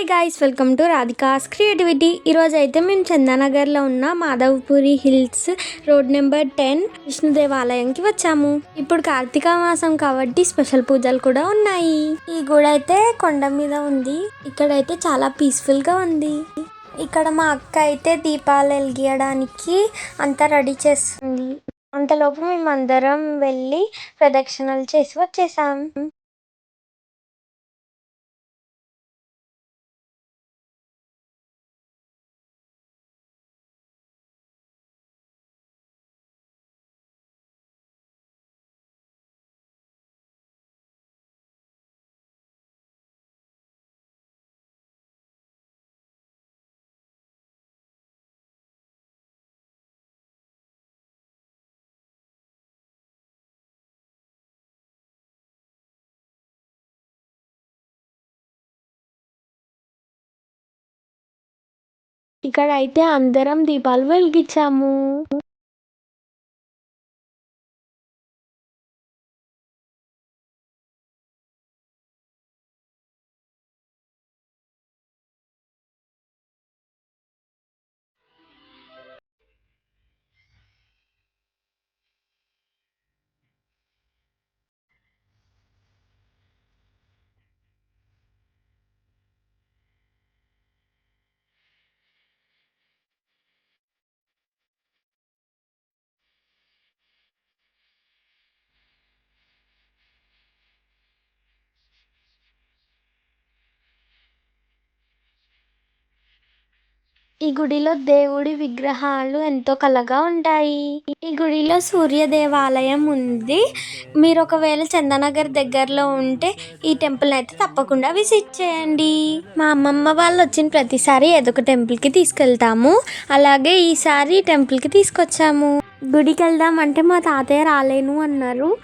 Hi guys welcome to Radhika's creativity ఈరోజు అయితే మేము చందానగర్లో ఉన్న Madhavapuri hills road number ten Vishnu దేవాలయంకి వచ్చాము. ఇప్పుడు కార్తీక మాసం కాబట్టి స్పెషల్ పూజలు కూడా ఉన్నాయి. ఈ గుడి అయితే కొండ మీద ఉంది. ఇక్కడైతే చాలా పీస్ఫుల్గా ఉంది. ఇక్కడ మా అక్క అయితే దీపాలు వెలిగించడానికి అంతా రెడీ చేస్తుంది. అంతలోపు మేము అందరం వెళ్ళి ప్రదక్షిణలు చేసి వచ్చేసాం. ఇక్కడ అయితే అందరం దీపాలు వెలిగించాము. ఈ గుడిలో దేవుడి విగ్రహాలు ఎంతో కలగా ఉంటాయి. ఈ గుడిలో సూర్య దేవాలయం ఉంది. మీరు ఒకవేళ చందనగర్ దగ్గరలో ఉంటే ఈ టెంపుల్ అయితే తప్పకుండా విజిట్ చేయండి. మా అమ్మమ్మ వాళ్ళు వచ్చిన ప్రతిసారి ఏదో ఒక టెంపుల్కి తీసుకెళ్తాము. అలాగే ఈసారి టెంపుల్కి తీసుకొచ్చాము. గుడికి వెళ్దాం అంటే మా తాతయ్య రాలేను అన్నారు.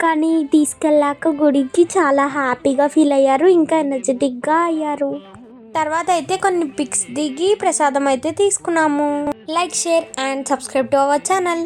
కానీ తీసుకెళ్ళాక గుడికి చాలా హ్యాపీగా ఫీల్ అయ్యారు. ఇంకా ఎనర్జెటిక్గా అయ్యారు. తర్వాత అయితే కొన్ని పిక్స్ దిగి ప్రసాదం అయితే తీసుకున్నాము. Like share and subscribe to our channel